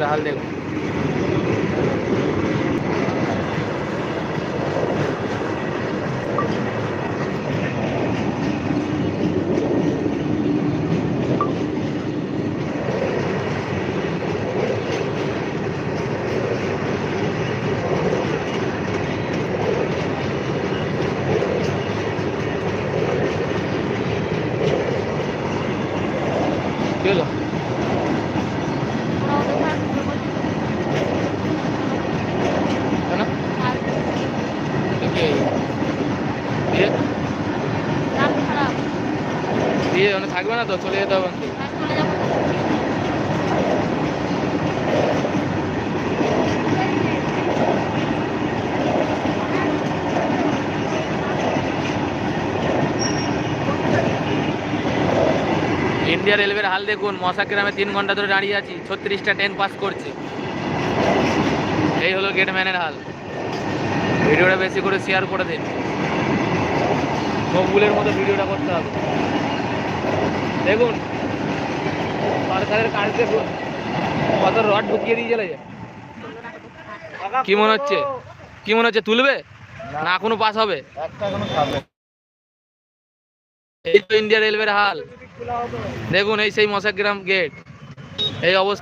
রেলওয়ের হাল দেখুন কি হলো কেন কি? দিয়ে দিয়ে ওখানে থাকবে না তো চলে যেতে হবে। ইন্ডিয়া রেলওয়ের হাল দেখুন মশাগ্রামে তিন ঘণ্টা ধরে দাঁড়িয়ে আছি ছত্রিশটা ট্রেন পাস করছে। এই হলো গেটম্যানের হাল। ভিডিওটা বেশি করে শেয়ার করে দিন। মকবুলের মতো ভিডিওটা করতে হবে। দেখুন সরকারের কাজ কত রড ঢুকিয়ে দিয়ে চলে যায় কি মনে হচ্ছে? কি মনে হচ্ছে? তুলবে? না। কোনো পাস হবে? এই তো ইন্ডিয়া রেলওয়ের হাল। দেখুন এই সেই মশাগ্রাম গেট এই অবস্থা